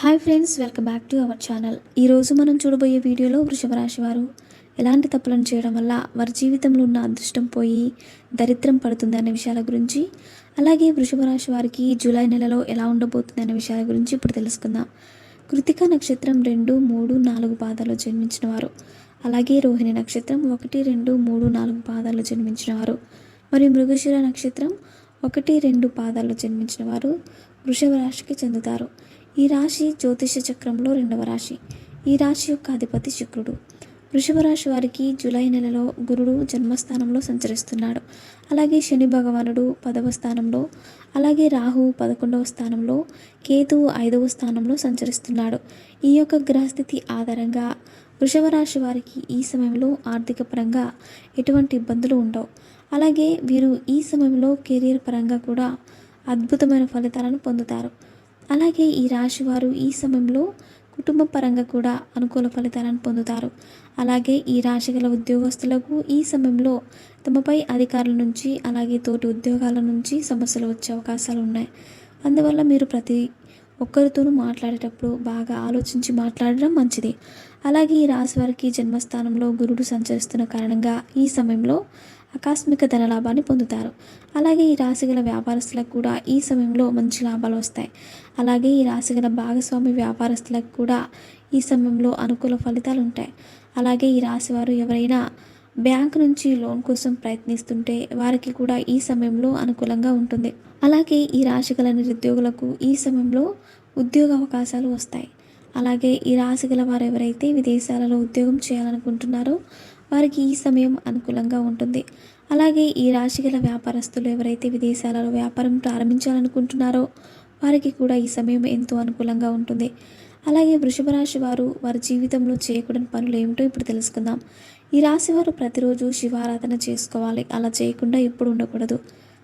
Hi friends welcome back to our channel ఈరోజు మనం చూడబోయే వీడియోలో వృషభ రాశి వారు ఎలాంటి తప్పులను చేయడం వల్ల వారి జీవితంలో ఉన్న అదృష్టం పోయి దరిద్రం పడుతుంది అనే విషయాల గురించి అలాగే వృషభ రాశి వారికి జూలై నెలలో ఎలా ఉండబోతుంది అనే విషయాల గురించి ఇప్పుడు తెలుసుకుందాం. కృతిక నక్షత్రం రెండు మూడు నాలుగు పాదాలు జన్మించిన వారు. అలాగే రోహిణి నక్షత్రం ఒకటి రెండు మూడు నాలుగు పాదాలు జన్మించిన వారు. మరియు మృగశిర నక్షత్రం ఒకటి రెండు పాదాలు జన్మించిన వారు వృషభ రాశికి చెందుతారు. ఈ రాశి జ్యోతిష చక్రంలో రెండవ రాశి. ఈ రాశి యొక్క అధిపతి శుక్రుడు. వృషభ రాశి వారికి జూలై నెలలో గురుడు జన్మస్థానంలో సంచరిస్తున్నాడు. అలాగే శని భగవానుడు పదవ స్థానంలో అలాగే రాహు పదకొండవ స్థానంలో కేతు ఐదవ స్థానంలో సంచరిస్తున్నాడు. ఈ యొక్క గ్రహస్థితి ఆధారంగా వృషభ రాశి వారికి ఈ సమయంలో ఆర్థిక పరంగా ఎటువంటి ఇబ్బందులు ఉండవు. అలాగే వీరు ఈ సమయంలో కెరియర్ పరంగా కూడా అద్భుతమైన ఫలితాలను పొందుతారు. అలాగే ఈ రాశి వారు ఈ సమయంలో కుటుంబ పరంగా కూడా అనుకూల ఫలితాలను పొందుతారు. అలాగే ఈ రాశి గల ఉద్యోగస్తులకు ఈ సమయంలో తమపై అధికారుల నుంచి అలాగే తోటి ఉద్యోగాల నుంచి సమస్యలు వచ్చే అవకాశాలు ఉన్నాయి. అందువల్ల మీరు ప్రతి ఒక్కరితోనూ మాట్లాడేటప్పుడు బాగా ఆలోచించి మాట్లాడడం మంచిది. అలాగే ఈ రాశి వారికి జన్మస్థానంలో గురుడు సంచరిస్తున్న కారణంగా ఈ సమయంలో ఆకస్మిక ధనలాభాన్ని పొందుతారు. అలాగే ఈ రాశిగల వ్యాపారస్తులకు కూడా ఈ సమయంలో మంచి లాభాలు వస్తాయి. అలాగే ఈ రాశిగల భాగస్వామి వ్యాపారస్తులకు కూడా ఈ సమయంలో అనుకూల ఫలితాలు ఉంటాయి. అలాగే ఈ రాశి వారు ఎవరైనా బ్యాంక్ నుంచి లోన్ కోసం ప్రయత్నిస్తుంటే వారికి కూడా ఈ సమయంలో అనుకూలంగా ఉంటుంది. అలాగే ఈ రాశి గల నిరుద్యోగులకు ఈ సమయంలో ఉద్యోగ అవకాశాలు వస్తాయి. అలాగే ఈ రాశి గల వారు ఎవరైతే విదేశాలలో ఉద్యోగం చేయాలనుకుంటున్నారో వారికి ఈ సమయం అనుకూలంగా ఉంటుంది. అలాగే ఈ రాశి గల వ్యాపారస్తులు ఎవరైతే విదేశాలలో వ్యాపారం ప్రారంభించాలనుకుంటున్నారో వారికి కూడా ఈ సమయం ఎంతో అనుకూలంగా ఉంటుంది. అలాగే వృషభ రాశి వారు వారి జీవితంలో చేయకూడని పనులు ఏమిటో ఇప్పుడు తెలుసుకుందాం. ఈ రాశి వారు ప్రతిరోజు శివారాధన చేసుకోవాలి. అలా చేయకుండా ఎప్పుడు ఉండకూడదు.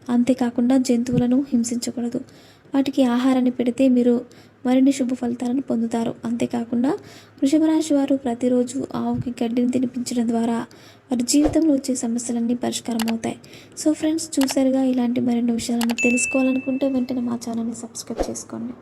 అంతేకాకుండా జంతువులను హింసించకూడదు. వాటికి ఆహారాన్ని పెడితే మీరు మరిన్ని శుభ ఫలితాలను పొందుతారు. అంతేకాకుండా వృషభరాశి వారు ప్రతిరోజు ఆవుకి గడ్డిని తినిపించడం ద్వారా వారి జీవితంలో వచ్చే సమస్యలన్నీ పరిష్కారం అవుతాయి సో ఫ్రెండ్స్ చూసారుగా ఇలాంటి మరిన్ని విషయాలను తెలుసుకోవాలనుకుంటే వెంటనే మా ఛానల్ని సబ్స్క్రైబ్ చేసుకోండి.